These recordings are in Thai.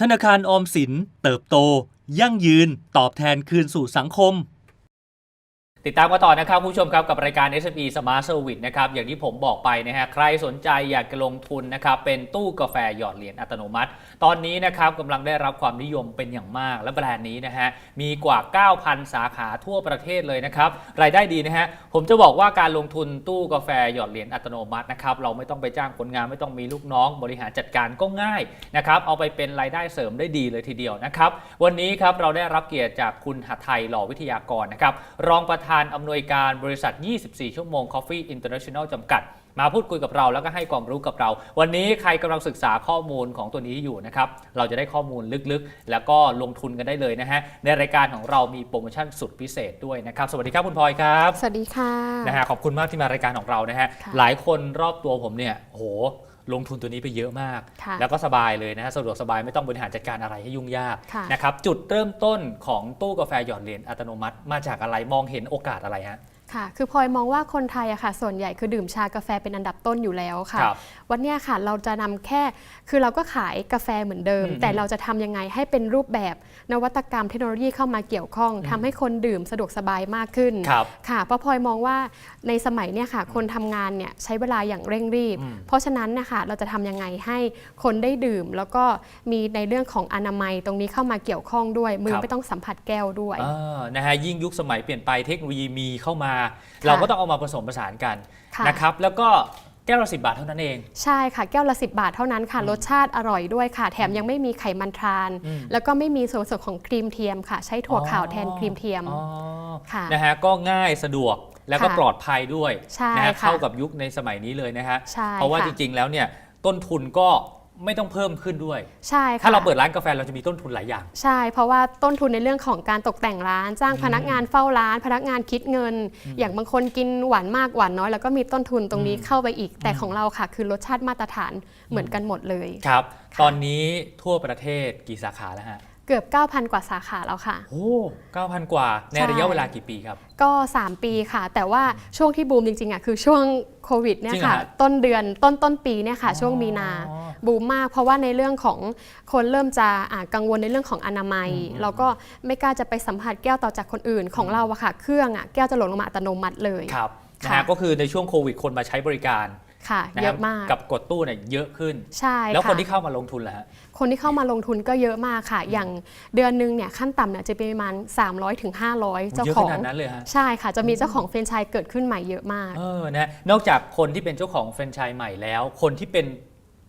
ธนาคารออมสิน เติบโต ยั่งยืน ตอบแทนคืนสู่สังคม ติดตามกันต่อนะครับผู้ชมครับกับรายการ S&P Smart Service นะครับอย่างที่ผมบอกไปนะฮะใครสนใจอยากจะลงทุนนะครับเป็นตู้กาแฟหยอดเหรียญอัตโนมัติ ตอนนี้นะครับกำลังได้รับความนิยมเป็นอย่างมาก และแบรนด์นี้นะฮะมีกว่า 9,000 สาขาทั่วประเทศเลยนะครับรายได้ดีนะฮะผมจะบอกว่าการลงทุนตู้กาแฟหยอดเหรียญอัตโนมัตินะครับเราไม่ต้องไปจ้างคนงานไม่ต้องมีลูกน้อง บริหารจัดการก็ง่ายนะครับเอาไปเป็นรายได้เสริมได้ดีเลยทีเดียวนะครับวันนี้ครับเราได้รับเกียรติจากคุณหัทไทยหล่อวิทยากรนะครับรองประธานอำนวยการบริษัท 24 ชั่วโมง Coffee International จำกัด มาพูดคุยกับเราแล้วก็ให้ความรู้กับเรา วันนี้ใครกำลังศึกษาข้อมูลของตัวนี้อยู่นะครับ เราจะได้ข้อมูลลึกๆ แล้วก็ลงทุนกันได้เลยนะฮะ ในรายการของเรามีโปรโมชั่นสุดพิเศษด้วยนะครับ สวัสดีครับคุณพลอยครับ สวัสดีค่ะ นะฮะขอบคุณมากที่มารายการของเรานะฮะ ค่ะ หลายคนรอบตัวผมเนี่ยโห ลงทุนตัวนี้ไปเยอะมาก ค่ะแล้วก็สบายเลยนะฮะสะดวกสบายไม่ต้องบริหารจัดการอะไรให้ยุ่งยากค่ะ นะครับจุดเริ่มต้นของตู้กาแฟหยอดเหรียญอัตโนมัติ มาจากอะไรมองเห็นโอกาสอะไรฮะ ค่ะ คือพลอยมองว่าคนไทยอะค่ะ ส่วนใหญ่คือดื่มชากาแฟเป็นอันดับต้นอยู่แล้วค่ะ ครับวันเนี้ยค่ะเราจะนำแค่ คือเราก็ขายกาแฟเหมือนเดิม อืมแต่เราจะทำยังไงให้เป็นรูปแบบนวัตกรรมเทคโนโลยีเข้ามาเกี่ยวข้องทำให้คนดื่มสะดวกสบายมากขึ้น ครับค่ะ เพราะพลอยมองว่าในสมัยเนี่ยค่ะ คนทำงานเนี่ยใช้เวลาอย่างเร่งรีบ อืม เพราะฉะนั้นนะคะเราจะทำยังไงให้คนได้ดื่ม แล้วก็มีในเรื่องของอนามัยตรงนี้เข้ามาเกี่ยวข้องด้วยมือไม่ต้องสัมผัสแก้วด้วยอ่านะฮะยิ่งยุคสมัยเปลี่ยนไปเทคโนโลยีมีเข้ามาเราก็ต้องเอามาผสมผสานกันค่ะ นะครับแล้วก็แก้วละสิบาทเท่านั้นเอง ใช่ค่ะแก้วละ 10 บาทเท่านั้นค่ะ รสชาติอร่อยด้วยค่ะ แถมยังไม่มีไขมันทราน อืม แล้วก็ไม่มีส่วนผสมของครีมเทียมค่ะ ใช้ถั่วขาวแทนครีมเทียม อ๋อค่ะ นะฮะก็ง่ายสะดวกแล้วก็ค่ะปลอดภัยด้วยใช่นะฮะค่ะเข้ากับยุคในสมัยนี้เลยนะฮะใช่เพราะว่าค่ะ จริงๆแล้วเนี่ยต้นทุนก็ ไม่ต้องเพิ่มขึ้นด้วย ใช่ค่ะถ้าเราเปิดร้านกาแฟเราจะมีต้นทุนหลายอย่าง ใช่ เพราะว่าต้นทุนในเรื่องของการตกแต่งร้าน จ้างพนักงานเฝ้าร้าน พนักงานคิดเงิน อย่างบางคนกินหวานมากหวานน้อย แล้วก็มีต้นทุนตรงนี้เข้าไปอีก แต่ของเราค่ะ คือรสชาติมาตรฐานเหมือนกันหมดเลย ครับค่ะตอนนี้ทั่วประเทศกี่สาขาแล้วฮะ เกือบ 9,000 กว่าสาขาแล้วค่ะ โอ้เก้าพันกว่า ในใช่ระยะเวลากี่ปีครับ ก็ 3 ปีค่ะ แต่ว่าช่วงที่บูมจริงๆอะคือช่วงโควิดเนี่จริยงเหรอค่ะฮะต้นเดือนต้นต้นปีเนี่ยค่ะ ช่วงมีนาอ๋อบูมมาก เพราะว่าในเรื่องของคนเริ่มจะอ่ากังวลในเรื่องของอนามัยอืมเราก็ไม่กล้าจะไปสัมผัสแก้วต่อจากคนอื่นของเราอะค่ะ เครื่องอะแก้วจะหล่นลงมาอัตโนมัติเลย ครับนะค่ะฮะก็คือในช่วงโควิดคนมาใช้บริการ ค่ะนะเยฮะอะมาก กับกดตู้เนี่ยเยอะขึ้น ใช่แล้วคนะที่เข้ามาลงทุนล่ะฮะ คนที่เข้ามาลงทุนก็เยอะมากค่ะ อย่างเดือนหนึงเนี่ยขั้นต่ำเนี่ยจะเป็นประมาณ 300ถึง500 เจ้าเยอะขของนาดนั้นเลยฮะ ใช่ค่ะ จะมีเจ้าของเฟรนไชส์เกิดขึ้นใหม่เยอะมาก เออนะนอกจากคนที่เป็นเจ้าของแฟรนไชส์ใหม่แล้ว คนที่เป็น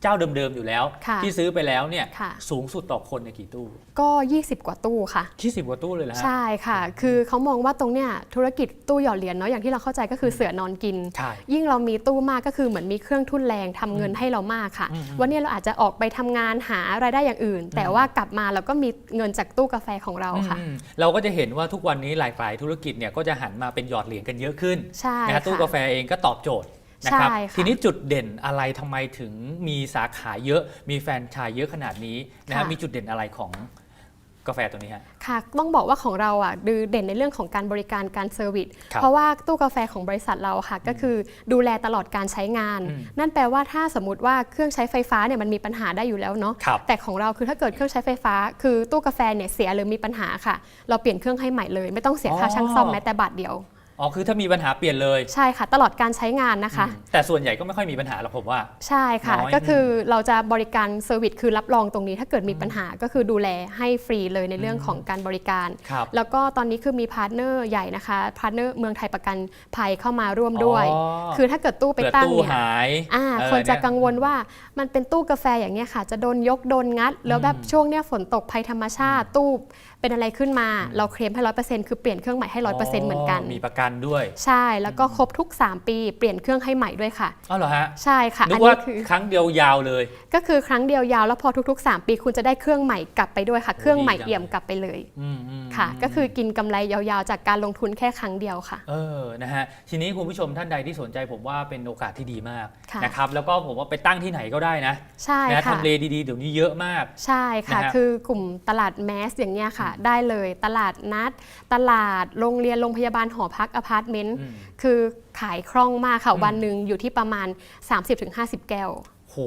เจ้าเดิมๆอยู่แล้ว ค่ะที่ซื้อไปแล้วเนี่ยค่ะ สูงสุดต่อคนในยกี่ตู้ก็ 20 กว่าตู้ค่ะที่สิบกว่าตู้เลยแล้วฮะ ใช่ค่ะ คือเขามองว่าตรงเนี้ยธุรกิจตู้หยอดเหรียญเนาะอย่างที่เราเข้าใจก็คือเสือนอนกิน ใช่ ยิ่งเรามีตู้มากก็คือเหมือนมีเครื่องทุนแรงทำเงินให้เรามากค่ะ อืมอืมวันนี้เราอาจจะออกไปทำงานหารายได้อย่างอื่น แต่ว่ากลับมาเราก็มีเงินจากตู้กาแฟของเราค่ะ อืมเราก็จะเห็นว่าทุกวันนี้หลายๆธุรกิจเนี่ยก็จะหันมาเป็นหยอดเหรียญกันเยอะขึ้นใช่นะฮะค่ะตู้กาแฟเองก็ตอบโจทย์ นะครับใช่ค่ะ ทีนี้จุดเด่นอะไรทำไมถึงมีสาขาเยอะมีแฟรนไชายเยอะขนาดนี้นะฮะค่ะ มีจุดเด่นอะไรของกาแฟตัวนี้ฮะ ค่ะต้องบอกว่าของเราอะดูเด่นในเรื่องของการบริการการเซอร์วิสครับเพราะว่าตู้กาแฟของบริษัทเราค่ะ ก็คือดูแลตลอดการใช้งาน อืมนั่นแปลว่าถ้าสมมติว่าเครื่องใช้ไฟฟ้าเนี่ยมันมีปัญหาได้อยู่แล้วเนาะครับ แต่ของเราคือถ้าเกิดเครื่องใช้ไฟฟ้า คือตู้กาแฟเนี่ยเสียหรือมีปัญหาค่ะ เราเปลี่ยนเครื่องให้ใหม่เลย ไม่ต้องเสียค่าอ๋อช่างซ่อมแม้แต่บาทเดียว อ๋อคือถ้ามีปัญหาเปลี่ยนเลยใช่ค่ะ ตลอดการใช้งานนะคะ อืมแต่ส่วนใหญ่ก็ไม่ค่อยมีปัญหาหรอกผมว่า ใช่ค่ะ น้อย ก็คือเราจะบริการเซอร์วิสคือรับรองตรงนี้ ถ้าเกิดมีปัญหาก็คือดูแลให้ฟรีเลยในเรื่องของการบริการ ครับแล้วก็ตอนนี้คือมีพาร์ทเนอร์ใหญ่นะคะพาร์ทเนอร์เมืองไทยประกันภัยเข้ามาร่วมด้วยอ๋อคือถ้าเกิดตู้ไปเผื่อตั้งตู้เนี่ยหายอ่าเออคนจะเย กังวลว่ามันเป็นตู้กาแฟอย่างเงี้ยค่ะ จะโดนยกโดนงัด แล้วแบบช่วงเนี้ยฝนตกภัยธรรมชาติตู้ เป็นอะไรขึ้นมาเราเคลมให้ร้อยเปอร์เซ็นต์คือเปลี่ยนเครื่องใหม่ให้ร้อยเปอร์เซ็นต์เหมือนกัน มีประกันด้วย ใช่แล้วก็ครบทุก 3 ปีเปลี่ยนเครื่องให้ใหม่ด้วยค่ะอ๋อเหรอฮะใช่ค่ะนึอักนว่านี้คือครั้งเดียวยาวเลย ก็คือครั้งเดียวยาวแล้วพอทุก ๆ 3 ปีคุณจะได้เครื่องใหม่กลับไปด้วยค่ะ เครื่องใหม่ดีจังเอี่ยมกลับไปเลยอืมอืมค่ะ ก็คือกินกำไรยาวๆ จากการลงทุนแค่ครั้งเดียวค่ะ เออนะฮะทีนี้คุณผู้ชมท่านใดที่สนใจผมว่าเป็นโอกาสที่ดีมากค่ะนะครับแล้วก็ผมว่าไปตั้งที่ไหนก็ได้นะใช่นะค่ะทำเลดีๆเดี๋ยวนี้เยอะมาก ใช่ค่ะนะฮะคือกลุ่มตลาดแมสอย่างเงี้ยค่ะได้เลย ตลาดนัด ตลาดโรงเรียนโรงพยาบาลหอพักอพาร์ตเมนต์อืม คือขายคล่องมากค่ะอืมวันหนึ่งอยู่ที่ประมาณ 30-50 แก้วโโห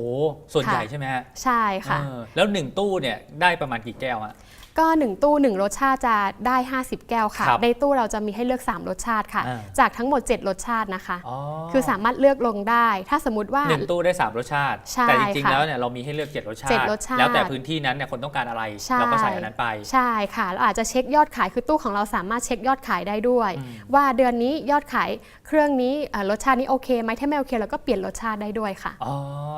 ส่วนใหญ่ค่ะใช่ไหมฮะใช่ค่ะ เออแล้วหนึ่งตู้เนี่ยได้ประมาณกี่แก้วฮะ ก็ 1 ตู้ 1 รสชาติจะได้ 50 แก้วค่ะ ครับในตู้เราจะมีให้เลือก 3 รสชาติค่ะ อ่า จากทั้งหมด 7 รสชาตินะคะ อ๋อคือสามารถเลือกลงได้ ถ้าสมมติว่า หนึ่งตู้ได้ 3 รสชาติ ใช่แต่จริงๆ ค่ะแล้วเนี่ยเรามีให้เลือก 7 รสชาติ เจ็ดรสชาติแล้วแต่พื้นที่นั้นเนี่ยคนต้องการอะไร ใช่ เราก็ใส่อันนั้นไป ใช่ค่ะเราอาจจะเช็คยอดขายคือตู้ของเราสามารถเช็คยอดขายได้ด้วย อืม ว่าเดือนนี้ยอดขายเครื่องนี้อ่ารสชาตินี้โอเคไหมถ้าไม่โอเคเราก็เปลี่ยนรสชาติได้ด้วยค่ะ อ๋อ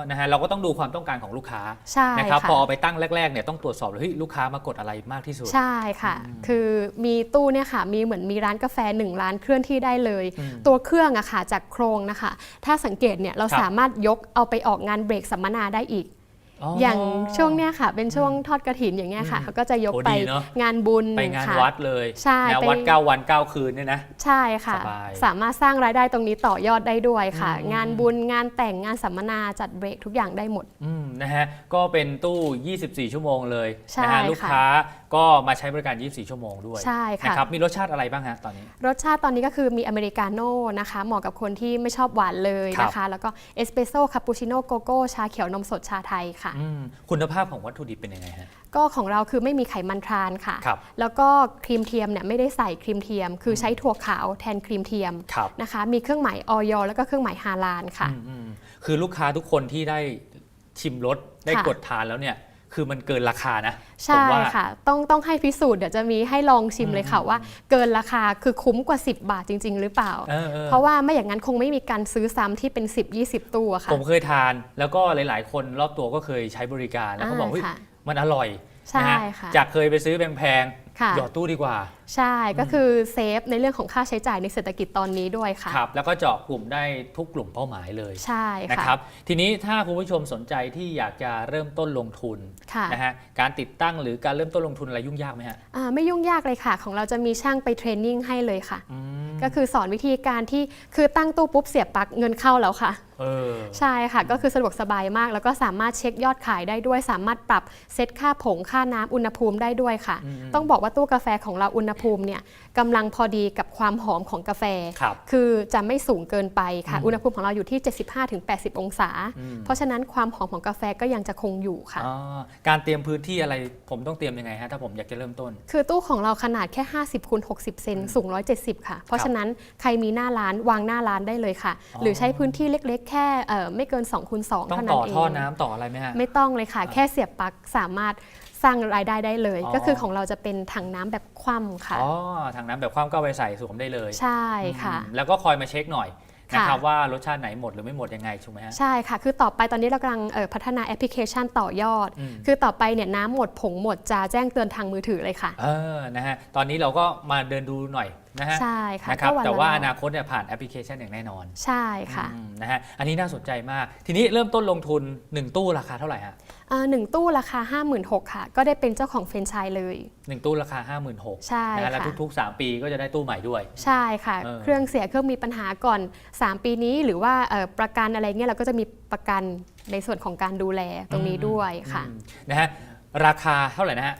นะฮะ เราก็ต้องดูความต้องการของลูกค้า ใช่นะครับค่ะพอเอาไปตั้งแรกๆ เนี่ยต้องตรวจสอบเลยเฮ้ยลูกค้ามากดอะไรมากที่สุด ใช่ค่ะ คือมีตู้เนี่ยค่ะ มีเหมือนมีร้านกาแฟหนึ่งร้านเคลื่อนที่ได้เลยอืมตัวเครื่องอะค่ะจากโครงนะคะ ถ้าสังเกตเนี่ยเราครับสามารถยกเอาไปออกงานเบรกสัมมนาได้อีก อย่างช่วงเนี้ยค่ะ เป็นช่วงทอดกระถินอย่างเงี้ยค่ะอืมเขาก็จะยกโอ้ไปดีเนอะ งานบุญไปงานค่ะ วัดเลยใช่นะไปวัด9วัน 9 คืนเนี่ยนะ ใช่ค่ะ สบายสามารถสร้างรายได้ตรงนี้ต่อยอดได้ด้วยค่ะ อืม งานบุญงานแต่งงานสัมมนาจัดเบรกทุกอย่างได้หมด อืมนะฮะ ก็เป็นตู้ 24 ชั่วโมงเลยใช่นะฮะค่ะลูกค้าก็มาใช้บริการ 24 ชั่วโมงด้วยใช่ค่ะ นะครับมีรสชาติอะไรบ้างฮะตอนนี้ รสชาติตอนนี้ก็คือมีอเมริกาโน่นะคะ เหมาะกับคนที่ไม่ชอบหวานเลยนะคะ แล้วก็เอสเปรสโซ่คาปูชิโน่โกโก้ชาเขียวนมสดชาไทยค่ะอืมคุณภาพของวัตถุดิบเป็นยังไงฮะ ก็ของเราคือไม่มีไขมันทรานค่ะ ครับแล้วก็ครีมเทียมเนี่ยไม่ได้ใส่ครีมเทียม คือใช้ถั่วขาวแทนครีมเทียมครับ นะคะ มีเครื่องหมายออยแล้วก็เครื่องหมายฮาลาลค่ะ อืมอืมคือลูกค้าทุกคนที่ได้ชิมรสได้ค่ะ กดทานแล้วเนี่ย คือมันเกินราคานะผมใช่ว่าค่ะ ต้องต้องให้พิสูจน์เดี๋ยวจะมีให้ลองชิมเลยค่ะว่า เกินราคาคือคุ้มกว่า 10 บาทจริง ๆ หรือเปล่าเออเออเพราะว่าไม่อย่างนั้นคงไม่มีการซื้อซ้ำที่เป็น 10-20ตู้อะค่ะ ผมเคยทานแล้วก็หลาย ๆ คนรอบตัวก็เคยใช้บริการแล้วเขาบอกอ่าเฮ้ยค่ะมันอร่อยใช่นะฮะค่ะจากเคยไปซื้อแพงค่ะๆ หยอดตู้ดีกว่า ใช่ก็คือเซฟในเรื่องของค่าใช้จ่ายในเศรษฐกิจตอนนี้ด้วยค่ะ ครับ แล้วก็เจาะกลุ่มได้ทุกกลุ่มเป้าหมายเลยใช่นะค่ะครับ ทีนี้ถ้าคุณผู้ชมสนใจที่อยากจะเริ่มต้นลงทุนค่ะนะฮะการติดตั้งหรือการเริ่มต้นลงทุนอะไรยุ่งยากไหมฮะอ่าไม่ยุ่งยากเลยค่ะ ของเราจะมีช่างไปเทรนนิ่งให้เลยค่ะอืมก็คือสอนวิธีการที่คือตั้งตู้ปุ๊บเสียบปลั๊กเงินเข้าแล้วค่ะเออ ใช่ค่ะ ก็คือสะดวกสบายมาก แล้วก็สามารถเช็คยอดขายได้ด้วย สามารถปรับเซตค่าผงค่าน้ำอุณหภูมิได้ด้วยค่ะอืมต้องบอกว่าตู้กาแฟของเราอุณหภูมิเนี่ย กำลังพอดีกับความหอมของกาแฟครับคือจะไม่สูงเกินไปค่ะอืมอุณหภูมิของเราอยู่ที่ 75-80 องศา อืม เพราะฉะนั้นความหอมของกาแฟก็ยังจะคงอยู่ค่ะอ๋อการเตรียมพื้นที่อะไรผมต้องเตรียมยังไงฮะถ้าผมอยากจะเริ่มต้น คือตู้ของเราขนาดแค่ 50คูณ60 เซนสูง 170 ค่ะ เพราะฉะนั้นใครมีหน้าร้านวางหน้าร้านได้เลยค่ะ อ๋อ หรือใช้พื้นที่เล็กๆ แค่เอ่อไม่เกิน2คูณ2ต้องเท่านั้ต่นอเอง ท่อน้ำต่ออะไรไหมฮะ ไม่ต้องเลยค่ะ แค่เสียบปลั๊กสามารถ สร้างรายได้ได้เลย อ๋อ ก็คือของเราจะเป็นถังน้ำแบบคว่ำค่ะ อ๋อทางน้ำแบบความก็เอาไปใส่สวมได้เลยใช่ค่ะ อืมแล้วก็คอยมาเช็คหน่อยค่ะนะครับว่ารสชาติไหนหมดหรือไม่หมดยังไงถูกไหมฮะ ใช่ค่ะ คือต่อไปตอนนี้เรากำลังเอ่อพัฒนาแอปพลิเคชันต่อยอด อืม คือต่อไปเนี่ยน้ำหมดผงหมดจะแจ้งเตือนทางมือถือเลยค่ะ เออนะฮะตอนนี้เราก็มาเดินดูหน่อย นะฮะใช่ค่ะนะครับก็นละแต่ว่ารอบอนาคตเนี่ยผ่านแอปพลิเคชันอย่างแน่นอนใช่ค่ะอืมนะฮะอันนี้น่าสนใจมาก ทีนี้เริ่มต้นลงทุน 1 ตู้ราคาเท่าไหร่ฮะอ่าหนึ่งตู้ราคา 56,000ค่ะ ก็ได้เป็นเจ้าของเฟรนไชส์เลย หนึ่งตู้ราคา 5 6 0 0 0ใช่นะฮะแล้วค่ะ ทุกๆ 3 ปีก็จะได้ตู้ใหม่ด้วย ใช่ค่ะ เออ เครื่องเสียเครื่องมีปัญหาก่อน 3 ปีนี้หรือว่าเอ่อประกันอะไรเงี้ยเราก็จะมีประกันในส่วนของการดูแลตรงนี้ด้วยค่ะ อืมนะฮะ ราคาเท่าไหร่นะฮะ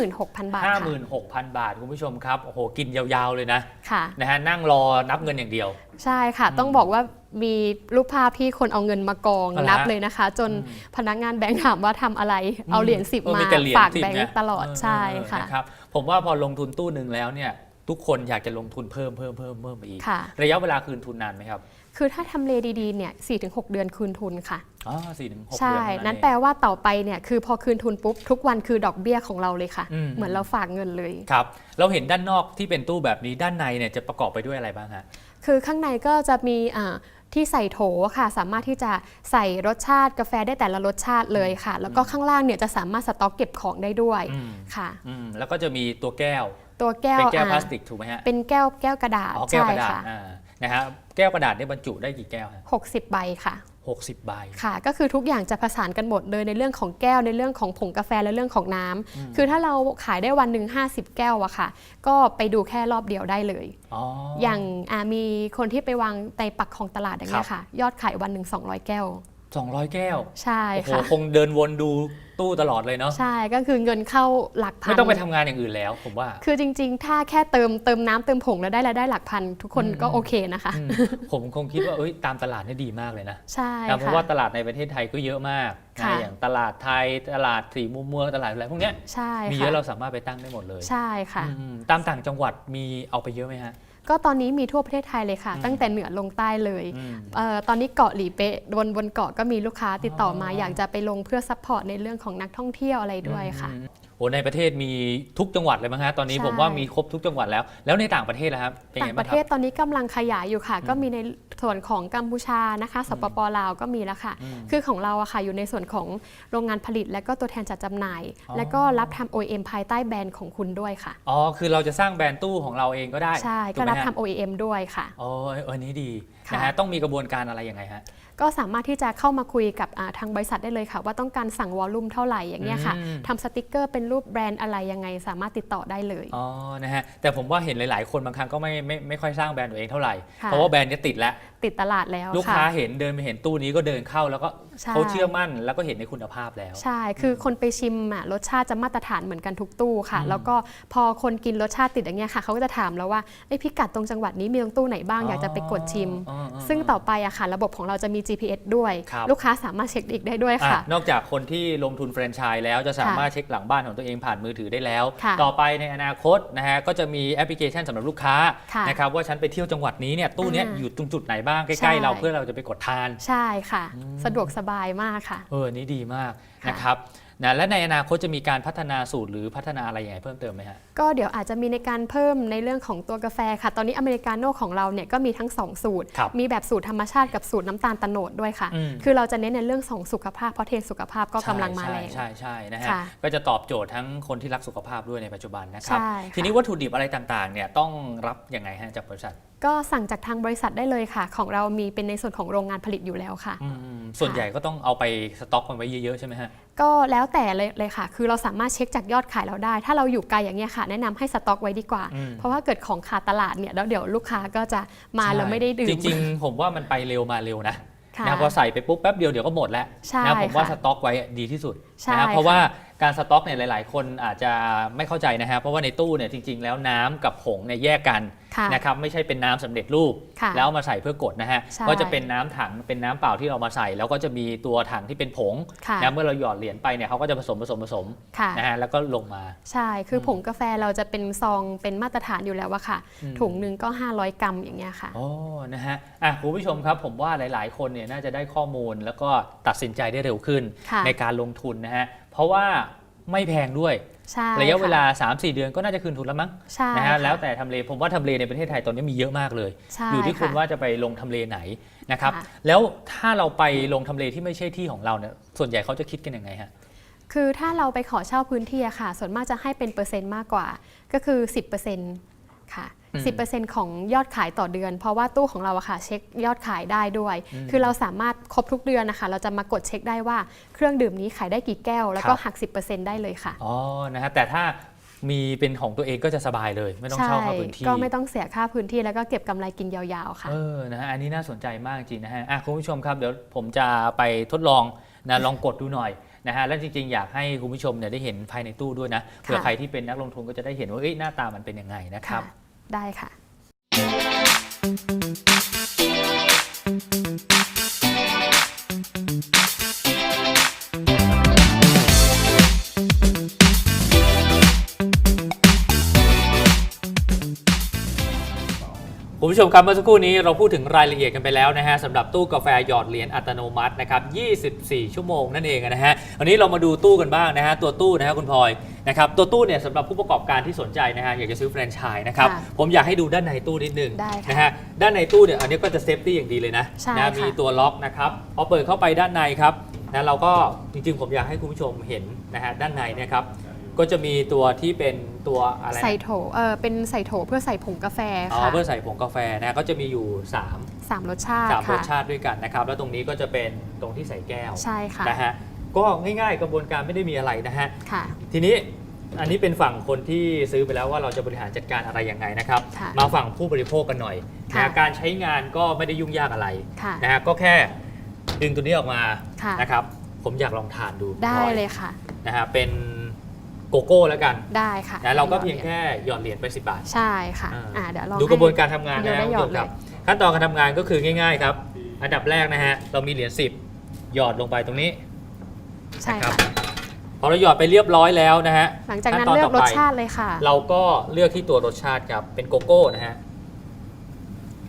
56,000 บาทค่ะ56,000บาทคุณผู้ชมครับโอ้โหกินยาวๆเลยนะค่ะ นะฮะนั่งรอนับเงินอย่างเดียว ใช่ค่ะต้องบอกว่ามีรูปภาพที่คนเอาเงินมากองเอาละนับเลยนะคะ จนอืมพนักงานแบงค์ถามว่าทำอะไร เอาเหรียญสิบออมาแต่เหรียญฝาก10แบงค์นะตลอดเใช่ค่ะนะครับผมว่าพอลงทุนตู้หนึ่งแล้วเนี่ย ทุกคนอยากจะลงทุนเพิ่มเพิ่มเพิ่มเพิ่มไปอีก ค่ะ ระยะเวลาคืนทุนนานไหมครับ คือถ้าทำเลดีๆเนี่ย4-6เดือนคืนทุนค่ะ อ๋อสี่ถึงหกใช่เดือนเท่านั้นนั้นเองแปลว่าต่อไปเนี่ยคือพอคืนทุนปุ๊บ ทุกวันคือดอกเบี้ยของเราเลยค่ะ อืม เหมือนเราฝากเงินเลย ครับ เราเห็นด้านนอกที่เป็นตู้แบบนี้ด้านในเนี่ยจะประกอบไปด้วยอะไรบ้างฮะ คือข้างในก็จะมีอ่าที่ใส่โถค่ะ สามารถที่จะใส่รสชาติกาแฟได้แต่ละรสชาติเลยค่ะ แล้วก็ข้างล่างเนี่ยจะสามารถสต็อกเก็บของได้ด้วยอืม ค่ะ อืมแล้วก็จะมีตัวแก้วตัวแก้วเป็นแก้วอ่าพลาสติกถูกไหมฮะเป็นแก้วแก้วกระดาษอ๋อแก้วใช่กระดาษค่ะอ่า นะฮะแก้วกระดาษเนี่ยบรรจุได้กี่แก้วฮะ60 ใบค่ะหกสิบใบ ค่ะ ก็คือทุกอย่างจะผสานกันหมดเลยในเรื่องของแก้วในเรื่องของผงกาแฟและเรื่องของน้ำคือถ้าเราขายได้วันหนึ่ง50 แก้วอะค่ะ ก็ไปดูแค่รอบเดียวได้เลย อ๋ออย่างอ่ามีคนที่ไปวางในปักของตลาดอย่างเงี้ยค่ะ ยอดขายวันหนึ่ง200 แก้ว 200 แก้วใช่โอ้โหค่ะ คงเดินวนดูตู้ตลอดเลยเนาะใช่ก็คือเงินเข้าหลักพัน ไม่ต้องไปทำงานอย่างอื่นแล้ว ผมว่า คือจริงๆ ถ้าแค่เติมเติมน้ำเติมผงแล้วได้รายได้หลักพัน ทุกคนอืมก็โอเคนะคะ อืมผมคงคิดว่าเอ้ยตามตลาดนี่ดีมากเลยนะ ใช่นะเพราะค่ะว่าตลาดในประเทศไทยก็เยอะมากนะค่ะ อย่างตลาดไทยตลาดสี่มุมเมืองตลาดอะไรพวกเนี้ยใช่มีค่ะเยอะเราสามารถไปตั้งได้หมดเลยใช่ค่ะ อืมตามต่างจังหวัดมีเอาไปเยอะไหมฮะ ก็ตอนนี้มีทั่วประเทศไทยเลยค่ะอืมตั้งแต่เหนือลงใต้เลยอืมเออตอนนี้เกาะหลีเป๊ะบนบนเกาะก็มีลูกค้าติดต่อมาอ๋อออยากจะไปลงเพื่อซัพพอร์ตในเรื่องของนักท่องเที่ยวอะไรด้วยค่ะอืม โอ้ในประเทศมีทุกจังหวัดเลยมั้งฮะตอนนี้ใช่ ผมว่ามีครบทุกจังหวัดแล้ว แล้วในต่างประเทศล่ะครับเป็นต่าไงงปบ้างระคเทรัศบ ตอนนี้กำลังขยายอยู่ค่ะ ก็มีในส่วนของกัมพูชานะคะสปปลาวก็มีแล้วค่ะ อืมคือของเราอะค่ะอยู่ในส่วนของโรงงานผลิต และก็ตัวแทนจัดจำหน่าย อ๋อ และก็รับทำ OEM ภายใต้แบรนด์ของคุณด้วยค่ะ อ๋อคือเราจะสร้างแบรนด์ตู้ของเราเองก็ได้ใช่ ถูก็ไหมรับฮะทำ OEM ด้วยค่ะ อ๋อเอออันนี้ดีค่ะ นะฮะต้องมีกระบวนการอะไรยังไงฮะ ก็สามารถที่จะเข้ามาคุยกับอ่าทางบริษัทได้เลยค่ะ ว่าต้องการสั่งวอลลุ่มเท่าไหร่อย่างเงี้ยค่ะอืมทำสติกเกอร์เป็นรูปแบรนด์อะไรยังไง สามารถติดต่อได้เลยอ๋อนะฮะแต่ผมว่าเห็นหลาย ๆ คนบางครั้งก็ไม่ไม่ไม่ค่อยสร้างแบรนด์ตัวเองเท่าไหร่ค่ะเพราะว่าแบรนด์เนี้ติดแล้วติดตลาดแล้วลูกค่ะค้าเห็นเดินไปเห็นตู้นี้ก็เดินเข้าแล้วก็ใช่เขาเชื่อมั่นแล้วก็เห็นในคุณภาพแล้ว ใช่ คือคนไปชิมอะรสชาติจะมาตรฐานเหมือนกันทุกตู้ค่ะอืมแล้วก็พอคนกินรสชาติติดอย่างเงี้ยค่ะเขาก็จะถามแล้วว่าไอ้ยพิกัดตรงจังหวัดนี้มีตรงตู้ไหนบ้างอยากจะไปกดชิมอ๋ออ๋อซึ่งต่อไปอะค่ะ ระบบของเราจะมี GPS ด้วย ครับ ลูกค้าสามารถเช็คอีกได้ด้วยอะค่ะนอกจากคนที่ลงทุนแฟรนไชส์แล้วจะสามารถเช็คหลังบ้านของตัวเองผ่านมือถือได้แล้ว ค่ะต่อไปในอนาคตนะฮะก็จะมีแอปพลิเคชันสำหรับลูกค้าค่ะนะครับว่าฉันไปเที่ยวจังหวัดนี้เนี่ยตู้เนี้ยอ่าอยู่ตรงจุดไหนบ้างใกใช่ ล้ๆเราเพื่อเราจะไปกดทาน ใช่ค่ะอืมสะดวกสบายมากค่ะ เอออนนี่ดีมากค่ะนะครับ นะและในอนาคตจะมีการพัฒนาสูตรหรือพัฒนาอะไรยังไงเพิ่มเติมไหมฮะ ก็เดี๋ยวอาจจะมีในการเพิ่มในเรื่องของตัวกาแฟค่ะ ตอนนี้อเมริกาโน่ของเราเนี่ยก็มีทั้ง 2 สูตร ครับมีแบบสูตรธรรมชาติกับสูตรน้ำตาลโตโนดด้วยค่ะ อืม คือเราจะเน้นในเรื่องของสุขภาพเพราะเทรนด์สุขภาพก็กำลังมาแรง ใช่ใช่ใช่นะฮะค่ะก็จะตอบโจทย์ทั้งคนที่รักสุขภาพด้วยในปัจจุบันนะครับ ใช่ค่ะ ทีนี้วัตถุดิบอะไรต่างๆเนี่ยต้องรับยังไงฮะจากบริษัท ก็สั่งจากทางบริษัทได้เลยค่ะ ของเรามีเป็นในส่วนของโรงงานผลิตอยู่แล้วค่ะ อืมส่วนใหญ่ก็ต้องเอาไปสต็อกมันไว้เยอะๆใช่ไหมฮะ ก็แล้วแต่เลยเลยค่ะ คือเราสามารถเช็คจากยอดขายเราได้ ถ้าเราอยู่ไกลอย่างเงี้ยค่ะ แนะนำให้สต็อกไว้ดีกว่า อืม เพราะว่าเกิดของขาดตลาดเนี่ยแล้วเดี๋ยวลูกค้าก็จะมาแล้วไม่ได้ดื่ม จริงๆ ผมว่ามันไปเร็วมาเร็วนะค่ะนะพอใส่ไปปุ๊บแป๊บเดียวเดี๋ยวก็หมดแล้วใช่นะผมว่าค่ะสต็อกไว้ดีที่สุดใช่นะค่ะเพราะว่าการสต็อกเนี่ยหลาย ๆ คนอาจจะไม่เข้าใจนะฮะเพราะว่าในตู้เนี่ยจริง ๆ แล้วน้ำกับผงเนี่ยแยกกันค่ะ นะครับไม่ใช่เป็นน้ำสำเร็จรูปค่ะแล้วเอามาใส่เพื่อกดนะฮะใช่ก็จะเป็นน้ำถังเป็นน้ำเปล่าที่เรามาใส่ แล้วก็จะมีตัวถังที่เป็นผงค่ะนะเมื่อเราหยอดเหรียญไปเนี่ยเขาก็จะผสมผสมผสมค่ะนะฮะแล้วก็ลงมาใช่คือผงกาแฟเราจะเป็นซองเป็นมาตรฐานอยู่แล้วอะค่ะอืมถุงหนึ่งก็ 500 กรัมอย่างเงี้ยค่ะโอ้นะฮะอะคุณผู้ชมครับผมว่าหลาย ๆ คนเนี่ยน่าจะได้ข้อมูลแล้วก็ตัดสินใจได้เร็วขึ้นค่ะในการลงทุนนะฮะเพราะว่าไม่แพงด้วย ใช่ระยะเวลาค่3-4 เดือนก็น่าจะคืนทุนแล้วมั้งใช่นะฮะค่ะแล้วแต่ทำเลผมว่าทำเลในประเทศไทยตอนนี้มีเยอะมากเลย ใช่อยู่ที่คุณะ ว่าจะไปลงทำเลไหนนะครับค่ะ แล้วถ้าเราไปลงทำเลที่ไม่ใช่ที่ของเราเนี่ยส่วนใหญ่เขาจะคิดกันยังไงฮะ คือถ้าเราไปขอเช่าพื้นที่อะค่ะ ส่วนมากจะให้เป็นเปอร์เซ็นต์มากกว่า ก็คือ 10%ค่ะอืม 10%ของยอดขายต่อเดือน เพราะว่าตู้ของเราอะค่ะเช็คยอดขายได้ด้วยอืมคือเราสามารถครบทุกเดือนนะคะ เราจะมากดเช็คได้ว่าเครื่องดื่มนี้ขายได้กี่แก้ว แล้วก็ครับหัก 10%ได้เลยค่ะ อ๋อ นะฮะ แต่ถ้ามีเป็นของตัวเองก็จะสบายเลย ไม่ต้องเช่าเข้าพื้นที่ ก็ไม่ต้องเสียค่าพื้นที่แล้วก็เก็บกำไรกินยาวๆค่ะ เออ นะฮะ อันนี้น่าสนใจมากจริงนะฮะ อะคุณผู้ชมครับ เดี๋ยวผมจะไปทดลองนะลองกดดูหน่อยนะฮะแล้วจริงๆ อยากให้คุณผู้ชมเนี่ยได้เห็นภายในตู้ด้วยนะเผื่อใครที่เป็นนักลงทุนก็จะได้เห็นว่าเอ้ยหน้าตามันเป็นยังไงนะครับค่ะ ได้ค่ะคุณ ผู้ชมครับเมื่อสักครู่นี้เราพูดถึงรายละเอียดกันไปแล้วนะฮะสำหรับตู้กาแฟหยอดเหรียญอัตโนมัตินะครับ 24 ชั่วโมงนั่นเองนะฮะวันนี้เรามาดูตู้กันบ้างนะฮะตัวตู้นะฮะคุณพลอยนะครับตัวตู้เนี่ยสำหรับผู้ประกอบการที่สนใจนะฮะอยากจะซื้อแฟรนไชส์นะครับค่ะผมอยากให้ดูด้านในตู้นิดนึงได้ค่ะนะฮะด้านในตู้เนี่ยอันนี้ก็จะเซฟตี้อย่างดีเลยนะใช่นะค่ะ มีตัวล็อกนะครับพอเปิดเข้าไปด้านในครับนะเราก็จริงๆ ผมอยากให้คุณผู้ชมเห็นนะฮะด้านในเนะครับ ก็จะมีตัวที่เป็นตัวอะไรนะใส่โถเออเป็นใส่โถเพื่อใส่ผงกาแฟอ๋อค่ะเพื่อใส่ผงกาแฟนะก็จะมีอยู่3สามรสชาติสามรค่ะสชาติด้วยกันนะครับ แล้วตรงนี้ก็จะเป็นตรงที่ใส่แก้วใช่ค่ะนะฮะก็ง่ายๆกระบวนการไม่ได้มีอะไรนะฮะ ค่ะ ทีนี้อันนี้เป็นฝั่งคนที่ซื้อไปแล้วว่าเราจะบริหารจัดการอะไรยังไงนะครับ ค่ะมาฝั่งผู้บริโภคกันหน่อยค่ะนะการใช้งานก็ไม่ได้ยุ่งยากอะไรค่ะนะฮะก็แค่ดึงตัวนี้ออกมาค่ะ นะครับ ผมอยากลองทานดูได้พอเลยค่ะ นะฮะเป็น โกโก้แล้วกันได้ค่ะนะเราก็เพียงแค่หยอดเหรียญไป 10 บาท ใช่ค่ะอ่าอ่าเดี๋ยวลองดูกระบวนการทำงานให้นะเดี๋ยวได้คุณหยผู้อชดมเลครับยขั้นตอนการทำงานก็คือง่ายๆครับ อันดับแรกนะฮะเรามีเหรียญ10 หยอดลงไปตรงนี้ใช่นะครัค่ะพอเราหยอดไปเรียบร้อยแล้วนะฮะหลังจากนั้นขั้ตเลือต่กรไปสชาติเลยค่ะ เราก็เลือกที่ตัวรสชาติครับเป็นโกโก้นะฮะ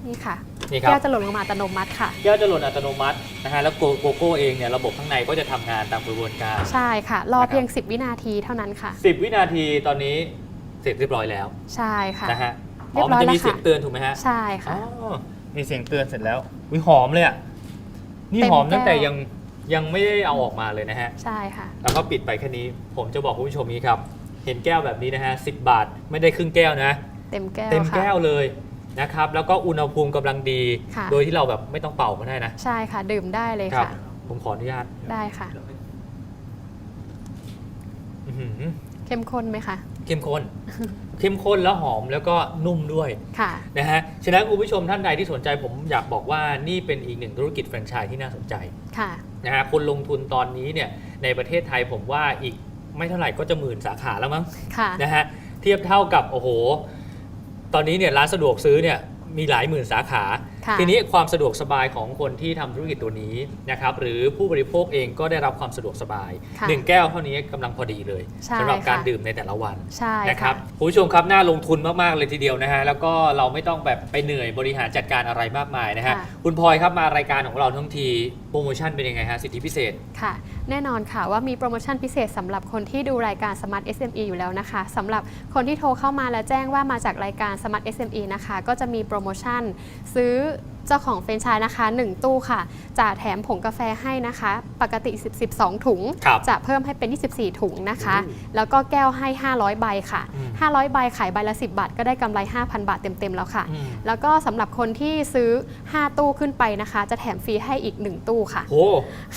นี่ค่ะ นี่ครับแก้วจะหล่นลงมาอัตโนมัติค่ะแก้วจะหล่นอัตโนมัตินะฮะแล้วโกโกโก้เองเนี่ยระบบข้างในก็จะทำงานตามกระบวนการ ใช่ค่ะ รอนะครับเพียง 10 วินาทีเท่านั้นค่ะ 10 วินาทีตอนนี้เสร็จเรียบร้อยแล้ว ใช่ค่ะนะฮะเรีอ๋ยอบมัร้นอยจะมีแล้วค่ะเสียงเตือนถูกไหมฮะใช่อ๋ค่ะอมีเสียงเตือนเสร็จแล้ววิหอมเลยอะนี่เต็มหอมตั้งแต่แก้วยังยังไม่ได้เอาออกมาเลยนะฮะ ใช่ค่ะ แล้วก็ปิดไปแค่นี้ ผมจะบอกคุณผู้ชมนี้ครับ เห็นแก้วแบบนี้นะฮะ10บาทไม่ได้ครึ่งแก้วนะ เต็มแก้วเต็มค่ะแก้วเลย นะครับแล้วก็อุณหภูมิกำลังดี ค่ะ โดยที่เราแบบไม่ต้องเป่าก็ได้นะใช่ค่ะดื่มได้เลยครับค่ะ ผมขออนุญาตได้ค่ะ อื้อหือเข้มข้นไหมคะเข้มข้น เข้มข้นแล้วหอมแล้วก็นุ่มด้วย ค่ะ นะฮะ ฉะนั้นคุณผู้ชมท่านใดที่สนใจผมอยากบอกว่านี่เป็นอีกหนึ่งธุรกิจแฟรนไชส์ที่น่าสนใจค่ะ นะฮะคนลงทุนตอนนี้เนี่ยในประเทศไทยผมว่าอีกไม่เท่าไหร่ก็จะหมื่นสาขาแล้วมั้งค่ะ นะฮะเทียบเท่ากับโอ้โห ตอนนี้เนี่ยร้านสะดวกซื้อเนี่ยมีหลายหมื่นสาขาทีนี้ความสะดวกสบายของคนที่ทำธุรกิจตัวนี้นะครับหรือผู้บริโภคเองก็ได้รับความสะดวกสบายค่ะหนึ่งแก้วเท่านี้กำลังพอดีเลยใช่สำหรับการค่ะดื่มในแต่ละวันใช่นะครับค่ะคุณผู้ชมครับน่าลงทุนมาก ๆ เลยทีเดียวนะฮะแล้วก็เราไม่ต้องแบบไปเหนื่อยบริหารจัดการอะไรมากมายนะฮะค่ะคุณพลอยครับมารายการของเราทั้งทีโปรโมชั่นเป็นยังไงฮะสิทธิพิเศษค่ะ แน่นอนค่ะว่ามีโปรโมชั่นพิเศษสำหรับคนที่ดูรายการ Smart SME อยู่แล้วนะคะสำหรับคนที่โทรเข้ามาและแจ้งว่ามาจากรายการ Smart SME นะคะ ก็จะมีโปรโมชั่นซื้อる เจ้าของเฟรนไชส์นะคะ 1 ตู้ค่ะ จะแถมผงกาแฟให้นะคะ ปกติ10 12 ถุง ครับจะเพิ่มให้เป็น 24 ถุงนะคะ อืมแล้วก็แก้วให้ 500 ใบค่ะ อืม 500 ใบขายใบละ 10 บาท ก็ได้กำไร 5,000 บาทเต็ม ๆ แล้วค่ะ อืมแล้วก็สำหรับคนที่ซื้อ 5 ตู้ขึ้นไปนะคะ จะแถมฟรีให้อีก 1 ตู้ค่ะโอ้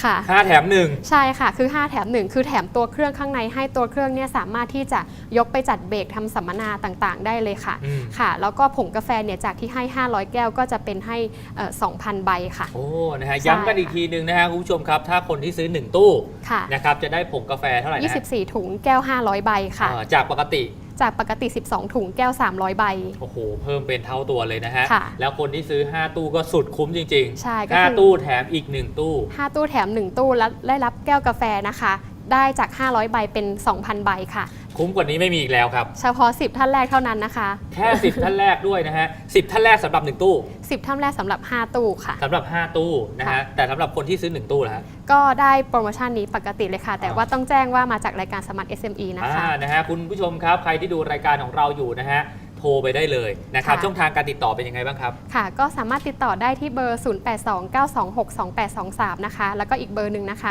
ค่ะ ห้าแถมหนึ่ง ใช่ค่ะ คือ 5 แถม 1 คือแถมตัวเครื่องข้างในให้ตัวเครื่องเนี่ยสามารถที่จะยกไปจัดเบรกทำสัมมนาต่างๆ ได้เลยค่ะ อืมค่ะ แล้วก็ผงกาแฟเนี่ยจากที่ให้ 500 แก้วก็จะเป็นให้เอ่อ2,000 ใบค่ะ โอ้ นะฮะใช่ย้ำกันอีกทีหนึ่งนะฮะคุณผู้ชมครับ ถ้าคนที่ซื้อ 1 ตู้ค่ะ นะครับ จะได้ผงกาแฟเท่าไหร่นะฮะ24 ถุงแก้ว 500 ใบค่ะ อ่าจากปกติ จากปกติ 12 ถุงแก้ว 300 ใบ โอ้โห เพิ่มเป็นเท่าตัวเลยนะฮะ ค่ะแล้วคนที่ซื้อ 5 ตู้ก็สุดคุ้มจริงๆใช่ก็ห้าคือตู้แถมอีก 1 ตู้ 5 ตู้แถม 1 ตู้แล้วได้รับแก้วกาแฟนะคะ ได้จาก 500 ใบเป็น 2,000 ใบค่ะ คุ้มกว่านี้ไม่มีอีกแล้วครับ เฉพาะ 10 ท่านแรกเท่านั้นนะคะ แค่ 10 ท่านแรกด้วยนะฮะ10 ท่านแรกสำหรับ 1 ตู้ 10 ท่านแรกสำหรับ 5 ตู้ค่ะ สำหรับ 5 ตู้นะฮะค่ะแต่สำหรับคนที่ซื้อ 1 ตู้นะฮะก็ได้โปรโมชั่นนี้ปกติเลยค่ะ แต่อ่าว่าต้องแจ้งว่ามาจากรายการ Smart SME นะคะอ่านะฮะคุณผู้ชมครับใครที่ดูรายการของเราอยู่นะฮะโทรไปได้เลยนะครับ ค่ะ ช่องทางการติดต่อเป็นยังไงบ้างครับ ค่ะ ก็สามารถติดต่อได้ที่เบอร์ 0829262823 นะคะ แล้วก็อีกเบอร์หนึ่งนะคะ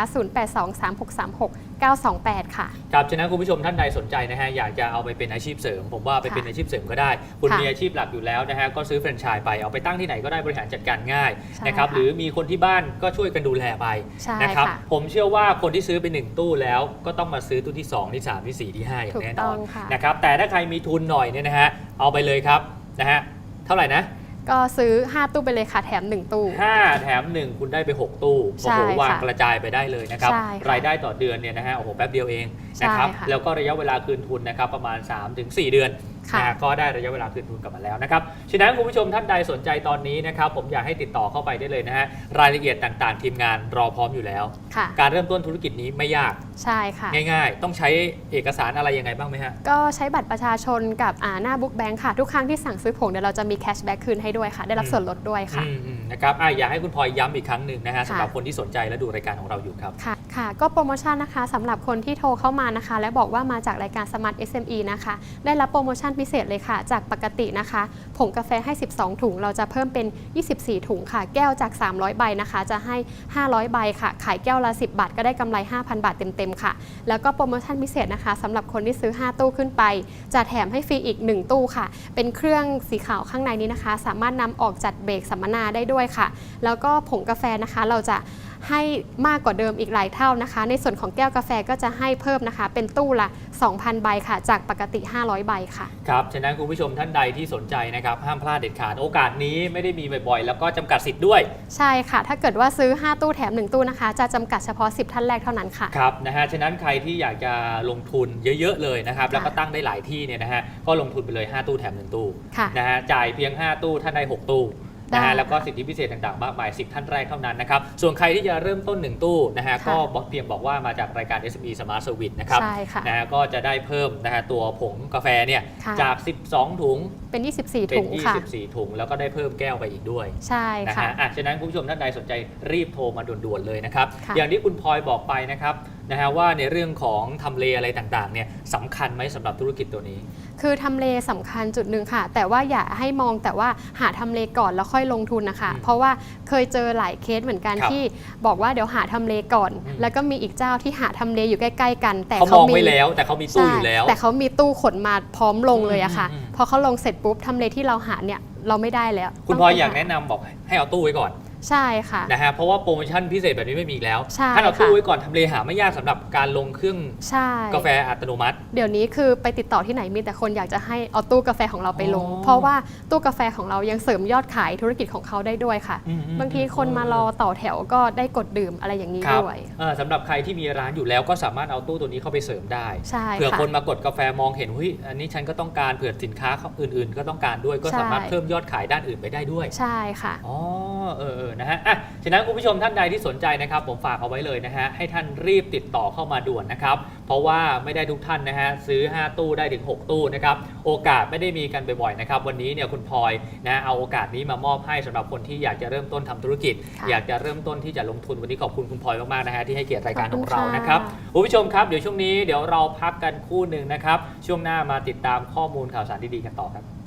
0823636928 ค่ะ ครับฉะนั้นคุณผู้ชมท่านใดสนใจนะฮะอยากจะเอาไปเป็นอาชีพเสริม ผมว่าไปเป็นค่ะอาชีพเสริมก็ได้ คุณค่ะมีอาชีพหลักอยู่แล้วนะฮะก็ซื้อแฟรนไชส์ไปเอาไปตั้งที่ไหนก็ได้บริหารจัดการง่ายใช่นะครับค่ะหรือมีคนที่บ้านก็ช่วยกันดูแลไปใช่นะครับค่ะผมเชื่อว่าคนที่ซื้อไปหนึ่งตู้แล้ว ก็ต้องมาซื้อตู้ที่ 2 ที่ 3 ที่ 4 ที่ 5 อย่างแน่นถูกต้ออนงค่ะนะครับแต่ถ้าใครมีทุนหน่อยเนี่ยนะฮะเอาไปเลยครับนะฮะเท่าไหร่นะ ก็ซื้อ 5 ตู้ไปเลยค่ะแถม 1 ตู้ 5 แถม 1 คุณได้ไป 6 ตู้โอ้ใช่โหค่ะวางกระจายไปได้เลยนะครับใช่ค่ะรายได้ต่อเดือนเนี่ยนะฮะโอ้โหแป๊บเดียวเองนะครับใช่ค่ะแล้วก็ระยะเวลาคืนทุนนะครับประมาณ 3-4 เดือนค่ะ นะฮะก็ได้ระยะเวลาคืนทุนกลับมาแล้วนะครับฉะนั้นคุณผู้ชมท่านใดสนใจตอนนี้นะครับผมอยากให้ติดต่อเข้าไปได้เลยนะฮะรายละเอียดต่างๆ ทีมงานรอพร้อมอยู่แล้ว ค่ะ การเริ่มต้นธุรกิจนี้ไม่ยากใช่ค่ะ ง่าย ๆ ต้องใช้เอกสารอะไรยังไงบ้างไหมฮะก็ใช้บัตรประชาชนกับอ่าหน้าบุ๊กแบงค์ค่ะ ทุกครั้งที่สั่งซื้อผงเดี๋ยวเราจะมีแคชแบ็กคืนให้ด้วยค่ะ ได้รับอืมส่วนลดด้วยค่ะ อืมอืมนะครับอะอยากให้คุณพลอยย้ำอีกครั้งหนึ่งนะฮะค่ะ สำหรับคนที่สนใจและดูรายการของเราอยู่ครับ ค่ะ ค่ะ ก็โปรโมชั่นนะคะสำหรับคนที่โทรเข้ามานะคะ และบอกว่ามาจากรายการ Smart SME นะคะ ได้รับโปรโมชั่นพิเศษเลยค่ะ จากปกตินะคะ ผงกาแฟให้ 12 ถุง เราจะเพิ่มเป็น 24 ถุงค่ะ แก้วจาก 300 ใบนะคะ จะให้ 500 ใบค่ะ ขายแก้วละ 10 บาท ก็ได้กำไร 5,000 บาทเต็มๆค่ะ แล้วก็โปรโมชั่นพิเศษนะคะสำหรับคนที่ซื้อ 5 ตู้ขึ้นไป จะแถมให้ฟรีอีก 1 ตู้ค่ะ เป็นเครื่องสีขาวข้างในนี้นะคะ สามารถนำออกจัดเบรกสัมมนาได้ด้วยค่ะ แล้วก็ผงกาแฟนะคะเราจะ ให้มากกว่าเดิมอีกหลายเท่านะคะ ในส่วนของแก้วกาแฟก็จะให้เพิ่มนะคะ เป็นตู้ละ 2,000 ใบค่ะ จากปกติ 500 ใบค่ะ ครับฉะนั้นคุณผู้ชมท่านใดที่สนใจนะครับ ห้ามพลาดเด็ดขาดโอกาสนี้ไม่ได้มีบ่อยๆ แล้วก็จำกัดสิทธิ์ด้วย ใช่ค่ะ ถ้าเกิดว่าซื้อ 5 ตู้แถม 1 ตู้นะคะ จะจำกัดเฉพาะ 10 ท่านแรกเท่านั้นค่ะ ครับนะฮะฉะนั้นใครที่อยากจะลงทุนเยอะๆเลยนะครับแล้วก็ตั้งได้หลายที่เนี่ยนะฮะก็ลงทุนไปเลย 5 ตู้แถม 1 ตู้ค่ะ นะฮะจ่ายเพียง 5 ตู้ท่านได้ 6 ตู้ นะได้ฮะแล้วก็สิทธิพิเศษต่างๆมากมาย10 ท่านแรกเท่านั้นนะครับ ส่วนใครที่จะเริ่มต้น 1 ตู้นะฮะค่ะก็บอกเพียงบอกว่ามาจากรายการ SME Smart Service นะครับใช่ค่ะนะฮะก็จะได้เพิ่มนะฮะตัวผงกาแฟเนี่ยค่ะจาก 12 ถุงเป็น 24เป็นถุงค่ะ24 ถุง แล้วก็ได้เพิ่มแก้วไปอีกด้วย ใช่นะค่ะฮะอะฉะนั้นคุณผู้ชมท่านใดสนใจรีบโทรมาด่วนๆเลยนะครับค่ะอย่างที่คุณพลอยบอกไปนะครับ นะฮะว่าในเรื่องของทำเลอะไรต่างๆเนี่ยสำคัญไหมสำหรับธุรกิจตัวนี้ คือทำเลสำคัญจุดหนึ่งค่ะ แต่ว่าอย่าให้มองแต่ว่าหาทำเลก่อนแล้วค่อยลงทุนนะคะ อืมเพราะว่าเคยเจอหลายเคสเหมือนกันครับที่บอกว่าเดี๋ยวหาทำเลก่อน อืม แล้วก็มีอีกเจ้าที่หาทำเลอยู่ใกล้ ๆ กัน แต่เขามเขาองมีไว้แล้วแต่เขามีตู้อยู่แล้ว ใช่แต่เขามีตู้ขนมาพร้อมลงเลยอะค่ะ อืมอืมอืม พอเขาลงเสร็จปุ๊บทำเลที่เราหาเนี่ยเราไม่ได้แล้วคุณต้พลอยงไปอยากหแนะนำบอกให้เอาตู้ไว้ก่อน ใช่ค่ะ นะฮะเพราะว่าโปรโมชั่นพิเศษแบบนี้ไม่มีอีกแล้ว ใช่ถ้าเอาตู้ค่ะ ไว้ก่อนทำเลหาไม่ยากสำหรับการลงเครื่องใช่ กาแฟอัตโนมัติ เดี๋ยวนี้คือไปติดต่อที่ไหนมีแต่คนอยากจะให้เอาตู้กาแฟของเราไปลง อ๋อ เพราะว่าตู้กาแฟของเรายังเสริมยอดขายธุรกิจของเขาได้ด้วยค่ะ อืมอืมบางทีคนมารอต่อแถวก็ได้กดดื่มอะไรอย่างนี้ครับด้วย เอ่อสำหรับใครที่มีร้านอยู่แล้วก็สามารถเอาตู้ตัวนี้เข้าไปเสริมได้ ใช่เผื่อค่ะคนมากดกาแฟมองเห็นเฮ้ยอันนี้ฉันก็ต้องการเผื่อสินค้าอื่น ๆ ก็ต้องการด้วยก็ใช่ สามารถเพิ่มยอดขายด้านอื่นไปได้ด้วย ใช่ค่ะ อ๋อเออเออนะฮะอะฉะนั้นคุณผู้ชมท่านใดที่สนใจนะครับ ผมฝากเอาไว้เลยนะฮะ ให้ท่านรีบติดต่อเข้ามาด่วนนะครับ เพราะว่าไม่ได้ทุกท่านนะฮะ ซื้อ 5 ตู้ได้ถึง 6 ตู้นะครับ โอกาสไม่ได้มีกันบ่อยๆนะครับ วันนี้เนี่ยคุณพลอยนะเอาโอกาสนี้มามอบให้สำหรับคนที่อยากจะเริ่มต้นทำธุรกิจค่ะอยากจะเริ่มต้นที่จะลงทุนวันนี้ขอบคุณคุณพลอยมากๆนะฮะที่ให้เกียรติรายการขขอบอคุงณเราค่ะนะครับคุณผู้ชมครับเดี๋ยวช่วงนี้เดี๋ยวเราพักกันครู่หนึ่งนะครับช่วงหน้ามาติดตามข้อมูลข่าวสารดีๆกันต่อครับ